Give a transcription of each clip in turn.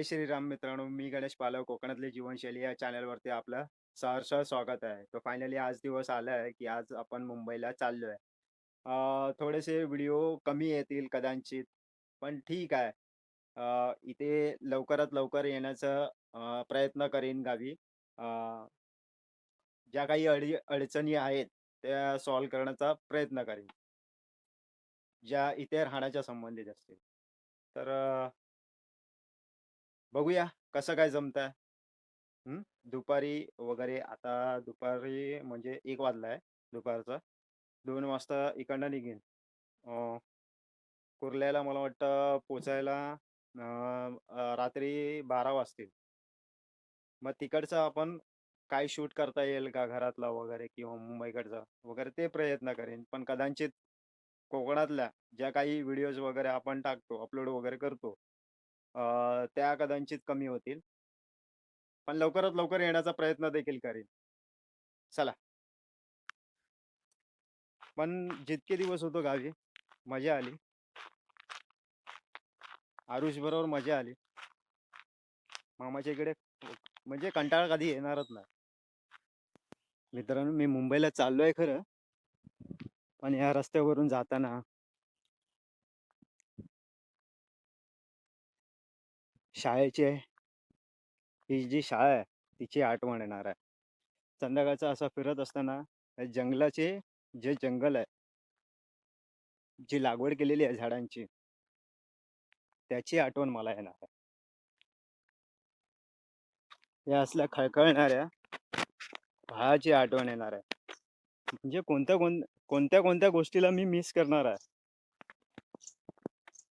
जय श्रीराम मित्रांनो मी गणेश पालव कोकणातली जीवनशैली या चॅनलवरती आपलं सहर्ष स्वागत आहे. तो फायनली आज दिवस आला आहे की आज आपण मुंबईला चाललोय. अं, थोडेसे व्हिडिओ कमी येतील कदाचित पण ठीक आहे. इथे लवकरात लवकर येण्याचा प्रयत्न करीन गावी. अं, ज्या काही अडी अडचणी आहेत त्या सॉल्व करण्याचा प्रयत्न करीन. ज्या इथे राहण्याच्या संबंधित असतील. तर बघूया कसं काय जमतंय. दुपारी वगैरे आता दुपारी म्हणजे एक वाजलाय दुपारचा. दोन वाजता इकडनं निघेन. कुर्ल्याला मला वाटतं पोचायला रात्री बारा वाजतील. मग तिकडचं आपण काय शूट करता येईल का घरातला वगैरे किंवा मुंबईकडचा वगैरे ते प्रयत्न करेन. पण कदाचित कोकणातल्या ज्या काही व्हिडिओज वगैरे आपण टाकतो अपलोड वगैरे करतो त्या कदाचित कमी होतील. पण लवकरात लवकर येण्याचा प्रयत्न देखील करेन. चला. पण जितके दिवस होतो गावी मजा आली. आरुष बरोबर मजा आली. मामाच्या इकडे म्हणजे कंटाळा कधी येणारच नाही. मित्रांनो मी मुंबईला चाललोय खरं. पण या रस्त्यावरून जाताना शाळेचे ही जी शाळा आहे तिची आठवण येणार आहे. संध्याकाळचा असं फिरत असताना जंगलाचे जे जंगल आहे जी लागवड केलेली आहे झाडांची त्याची आठवण मला येणार आहे. या असल्या खळखळणाऱ्या भाळाची आठवण येणार आहे. म्हणजे कोणत्या कोण कोणत्या कोणत्या गोष्टीला मी मिस करणार आहे?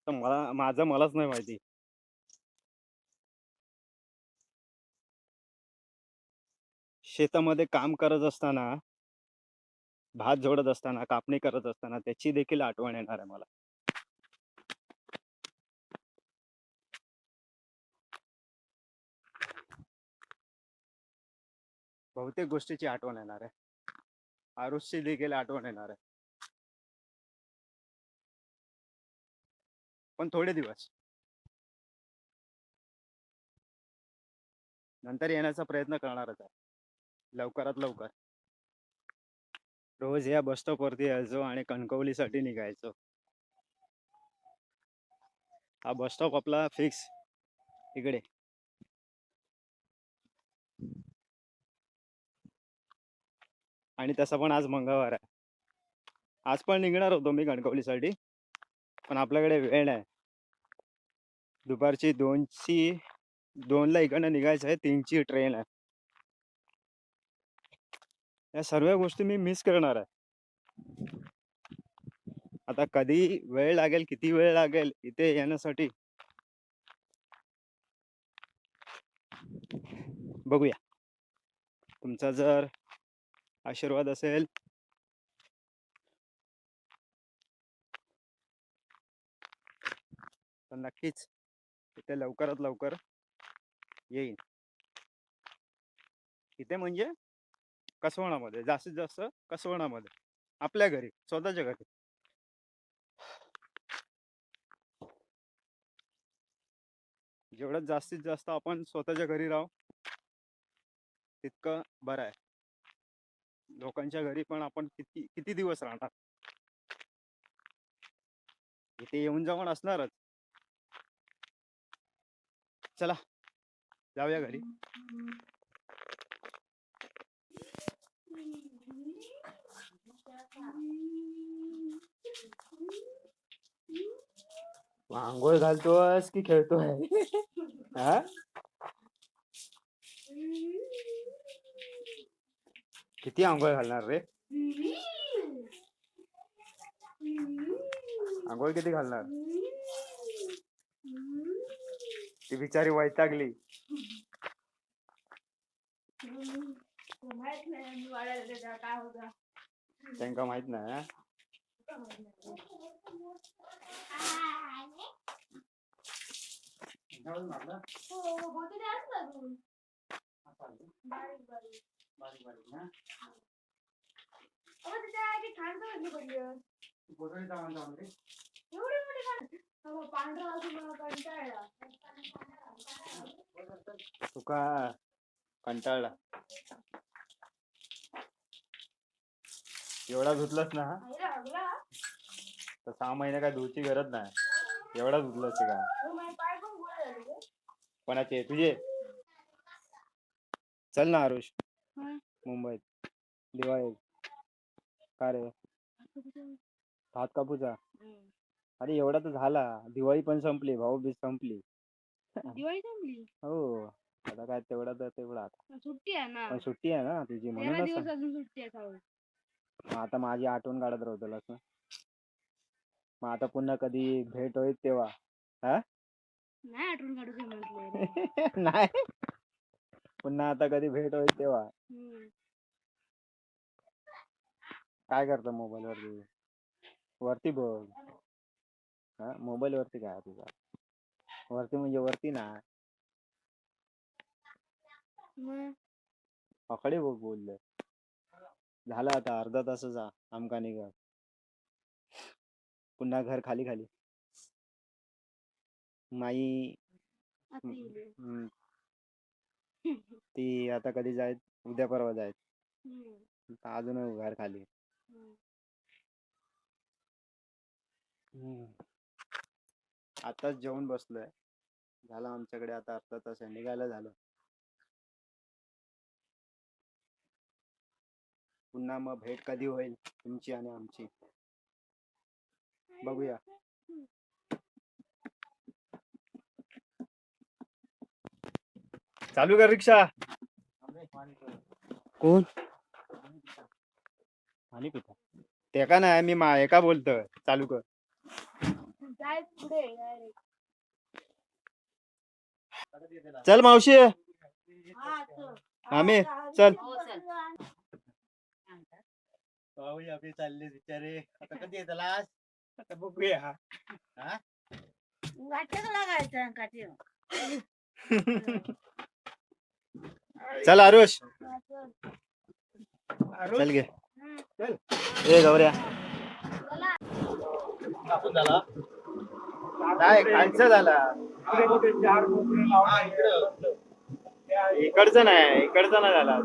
तर मला माझं मलाच नाही माहिती. शेतामध्ये काम करत असताना भात झोडत असताना कापणी करत असताना त्याची देखील आठवण येणार आहे मला. बहुतेक गोष्टीची आठवण येणार आहे. आरुषची देखील आठवण येणार आहे. पण थोडे दिवस. नंतर येण्याचा प्रयत्न करणारच आहे. लवकरात लवकर. रोज या बस स्टॉप वरती यायचो आणि कणकवलीसाठी निघायचो. हा बस स्टॉप आपला फिक्स. इकडे. आणि तसा पण आज मंगळवार आहे. आज पण निघणार होतो मी कणकवलीसाठी. पण आपल्याकडे वेळ नाही. दुपारची दोनची दोनला इकडनं निघायचं आहे तीनची ट्रेन आहे. या सर्व गोष्टी मी मिस करणार आहे. आता कधी वेळ लागेल किती वेळ लागेल इथे येण्यासाठी? बघूया. तुमचा जर आशीर्वाद असेल. तर नक्कीच इथे लवकरात लवकर येईन. इथे म्हणजे? कसवणामध्ये जास्तीत जास्त कसवणामध्ये. आपल्या घरी स्वतःच्या घरी. जेवढं जास्तीत जास्त आपण स्वतःच्या घरी राहू तितकं बरं आहे. लोकांच्या घरी पण आपण किती किती दिवस राहणार? इथे येऊन जाऊन असणारच. चला जाऊया घरी. आंघोळ घालतोस की खेळतोय हा। किती आंघोळ घालणार रे? आंघोळ किती घालणार ती बिचारी वैतागली त्यांका माहीत नाही हा? तुका कंटाळला एवढा धुतलास ना तर सहा महिने काय धुची गरज नाही. एवढा धुतलास का? कोणाचे तुझे चल ना आरुष. मुंबईत. दिवाळी का रे? हात कापूचा अरे एवढा तर झाला. दिवाळी पण संपली भाऊबीज संपली. दिवाळी जमली हो. आता काय तेवढा तर तेवढा. सुट्टी आहे ना. सुट्टी आहे ना तुझी तेरा मग आता माझी आठवण काढत राहतलास ना मग आता पुन्हा कधी भेट होईल तेव्हा नाही आठवण काढू दे म्हटलं नाही. पुन्हा आता कधी भेट होईल तेव्हा. हम्म. काय करतो मोबाईल वरती? वरती बघ. हा? मोबाईल वरती काय आहे तुझा? वरती म्हणजे वरती ना. मग? पकडे बघ बोलले. झालं आता अर्धा तासाचा आमका निघा पुन्हा घर खाली खाली. माई. हम्म, ती आता कधी जायत उद्या परवा जायत. अजून घर खाली. हम्म. आताच जेवून बसलोय. झालं आमच्याकडे आता अर्धा तास आहे. निघायला झालं. पुन्हा मग भेट कधी होईल तुमची आणि आमची? बघूया. चालू कर रिक्षा. कोण? पाणी पिता ते का नाही मी मा एका बोलतोय. चालू कर. जाय पुढे direct. चल मावशी. हा, चल. आम्ही चल. हो, चल. पाहूया आपली चालले बिचारे. आता कधी येत आता बघूया. लागायचं, गाठीवर. चल आरुष. हा, चल. चल घे. हम्म. ए गौऱ्या. चला. नाही खालचं झाला. इकडचं नाही इकडचं नाही झाला.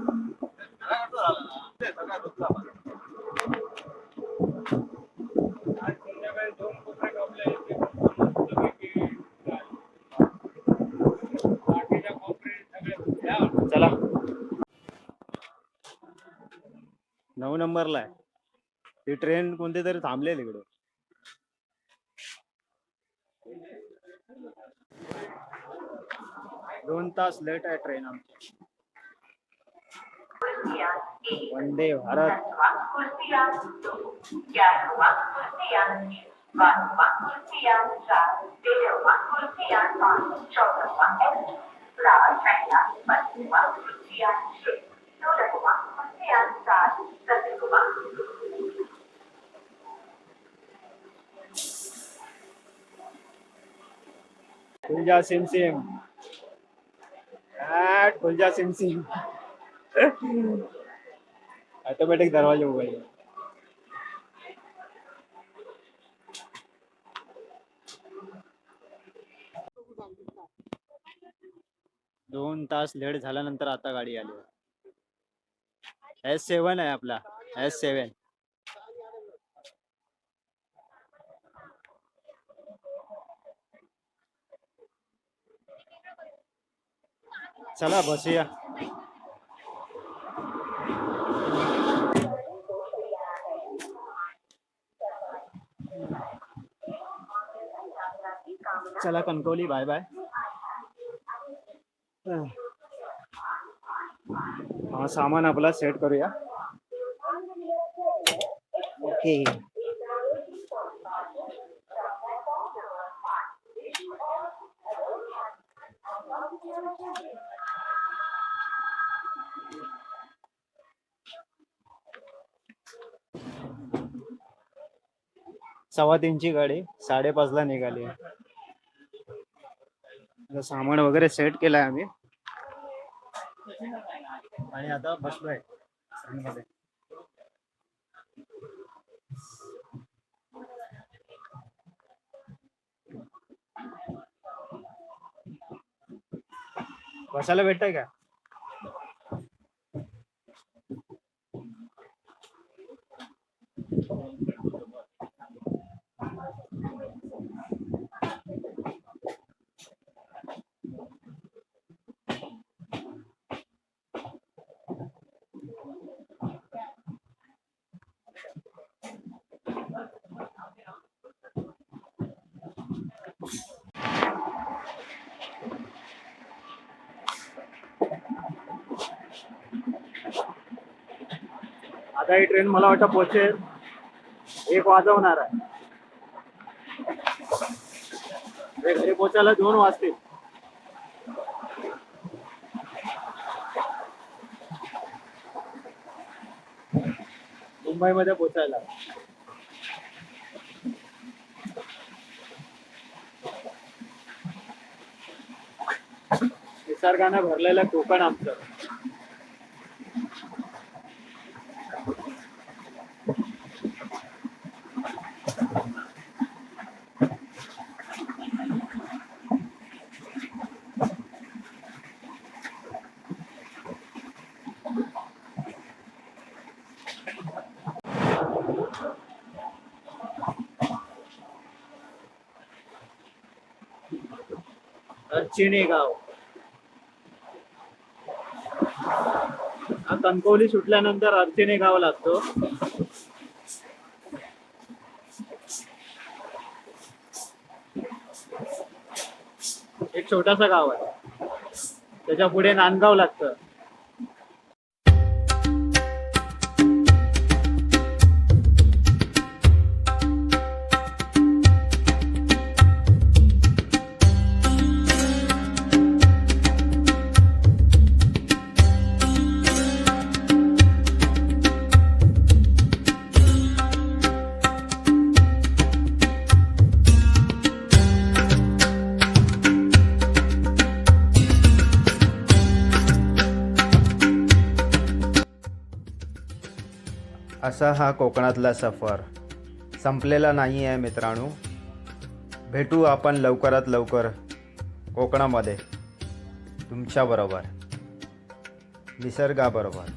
चला. नऊ नंबरला आहे. ही ट्रेन कोणती तरी थांबलेल इकडे. दोन तास लेट आहे ट्रेन आमची. वंदे भारत. खुलजा सिम सिम खुलजा सिम सिम ऑटोमेटिक दरवाजे उघडले. दोन तास लेट झाल्यानंतर आता गाडी आली. एस सेवन आहे आपला एस सेवन चला बसूया. चला कणकवली बाय बाय हा सामान आपला सेट करूया. ओके. सव्वा तीनची गाडी साडेपाच ला निघाली सामान वगैरे सेट केलाय आम्ही. आणि आता बसलोयमध्ये बसायला भेटतंय का? आता ही ट्रेन मला वाटतं पोहोचेल एक वाजवणार आहे. घरी पोचायला दोन वाजतील. मुंबईमध्ये पोचायला. निसर्गाने भरलेलं कोकण आमचं. चिणेगाव. हा कणकवली सुटल्यानंतर अर्चिनी गाव लागतो. एक छोटासा गाव आहे. त्याच्या पुढे नांदगाव लागतं. असा हा कोकणातला सफर. संपलेला नाही आहे मित्रांनो. भेटू आपण लवकरात लवकर कोकणामध्ये. तुमच्याबरोबर. निसर्गाबरोबर.